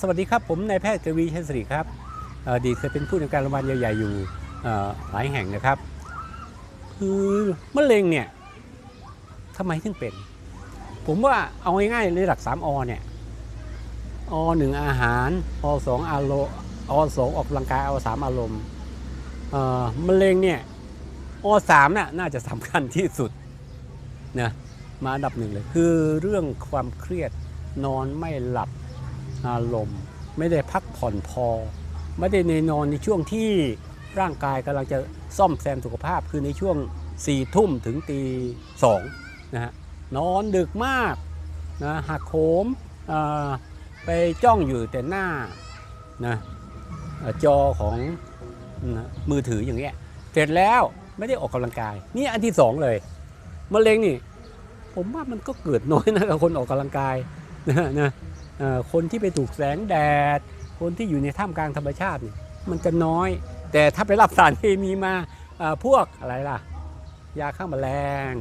สวัสดีครับ ผมนายแพทย์กวีชัยศรีครับอดีเคยเป็นผู้ในการโรงพยาบาลใหญ่ๆอยู่หลายแห่งนะครับ คือมะเร็งเนี่ยทำไมถึงเป็น ผมว่าเอาง่ายๆในหลัก3อเนี่ยอหนึ่งอาหารอสองอารมณ์อสองออกกำลังกายอสามอารมณ์มะเร็งเนี่ยอสามน่ะน่าจะสำคัญที่สุดนะมาอันดับหนึ่งเลย คือเรื่องความเครียดนอนไม่หลับ อารมณ์ ไม่ได้พักผ่อนพอ ไม่ได้ในนอนในช่วงที่ร่างกายกำลังจะซ่อมแซมสุขภาพคือในช่วง4ี่ทุ่มถึงตีสองนะฮะนอนดึกมากนะหักโหมไปจ้องอยู่แต่หน้านะจอของนะมือถืออย่างเงี้ยเสร็จแล้วไม่ได้ออกกำลังกาย นี่อันที่สองเลยมะเร็งนี่ ผมว่ามันก็เกิดน้อยนะกับคนออกกำลังกายนะนะ คนที่ไปถูกแสงแดด คนที่อยู่ในท่ามกลางธรรมชาติมันจะน้อย แต่ถ้าไปรับสารเคมีมาพวกอะไรล่ะ ยาฆ่าแมลง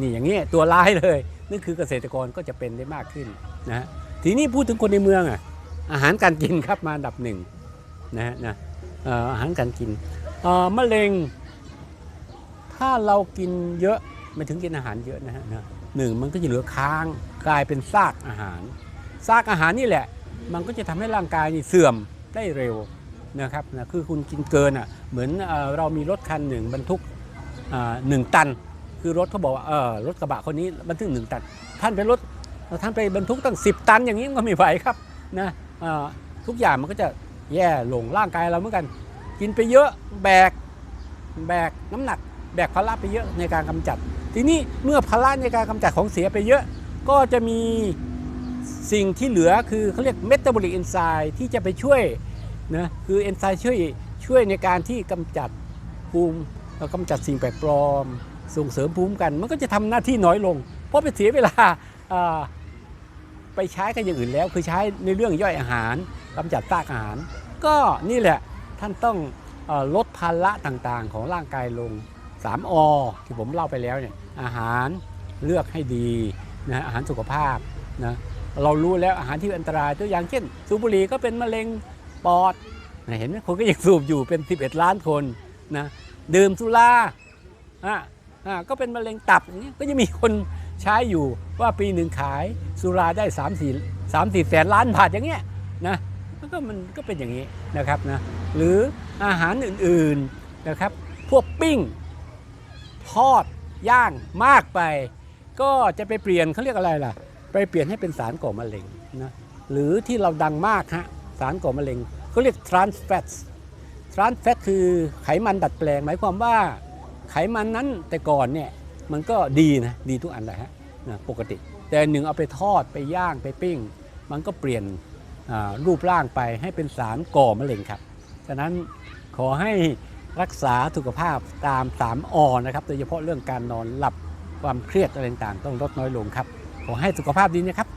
นี่อย่างเงี้ยตัวร้ายเลยนั่นคือเกษตรกรก็จะเป็นได้มากขึ้นนะฮะทีนี้พูดถึงคนในเมืองอะอาหารการกินครับมาอันดับหนึ่งนะฮะนะอาหารการกินมะเร็ง ถ้าเรากินเยอะไม่ถึงกินอาหารเยอะนะฮะหนึ่งมันก็จะเหลือค้างกลายเป็นซากอาหาร ซากอาหารนี่แหละ มันก็จะทำให้ร่างกายนี่เสื่อมได้เร็วนะครับนะคือคุณกินเกินอะเหมือนเออเรามีรถคันหนึ่งบรรทุกอ่าหนึ่งตัน คือรถเขาบอกว่าเออรถกระบะคนนี้บรรทุกหนึ่งตัน ท่านไปรถท่านไปบรรทุกตั้ง 10 ตันอย่างนี้ก็ไม่ไหวครับนะอ่าทุกอย่างมันก็จะแย่ลงร่างกายเราเหมือนกัน กินไปเยอะแบกแบกน้ำหนัก แบกภาระไปเยอะในการกำจัด ทีนี้เมื่อภาระในการกำจัดของเสียไปเยอะ ก็จะมี สิ่งที่เหลือคือเขาเรียกเมตาบอลิกเอนไซม์ที่จะไปช่วยนะคือเอนไซม์ช่วยช่วยในการที่กำจัดภูมิเอ่อกำจัดสิ่งแปลกปลอม ส่งเสริมภูมิกัน มันก็จะทำหน้าที่น้อยลง เพราะไปเสียเวลาไปใช้กันอย่างอื่นแล้ว คือใช้ในเรื่องย่อยอาหารกำจัดซากอาหาร ก็นี่แหละท่านต้องอลดภาระต่างๆ ของร่างกายลง 3อที่ผมเล่าไปแล้วเนี่ยอาหารเลือกให้ดีนะอาหารสุขภาพนะ เรารู้แล้วอาหารที่อันตรายตัวอย่างเช่น สูบบุหรี่ก็เป็นมะเร็งปอดเห็นไหมคนก็ยังสูบอยู่เป็น 11 ล้านคนนะดื่มสุราอะอะก็เป็นมะเร็งตับอย่างเงี้ยก็ยังมีคนใช้อยู่ว่าปีหนึ่งขายสุราได้ 3 4 3 4แสนล้านบาทอย่างเงี้ยนะมันก็มันก็เป็นอย่างนี้นะครับนะหรืออาหารอื่นๆนะครับ พวกปิ้ง ทอดย่างมากไป ก็จะไปเปลี่ยนเขาเรียกอะไรล่ะ ไปเปลี่ยนให้เป็นสารก่อมะเร็งนะหรือที่เราดังมากฮะสารก่อมะเร็งเขาเรียก trans fats trans fat คือไขมันดัดแปลง หมายความว่าไขมันนั้นแต่ก่อนเนี่ยมันก็ดีนะดีทุกอันแหละฮะนะปกติ แต่หนึ่งเอาไปทอดไปย่างไปปิ้ง มันก็เปลี่ยนรูปร่างไปให้เป็นสารก่อมะเร็งครับฉะนั้นขอให้รักษาสุขภาพตาม3อนะครับ โดยเฉพาะเรื่องการนอนหลับความเครียดอะไรต่างๆ ต้องลดน้อยลงครับ ขอให้สุขภาพดีนะครับ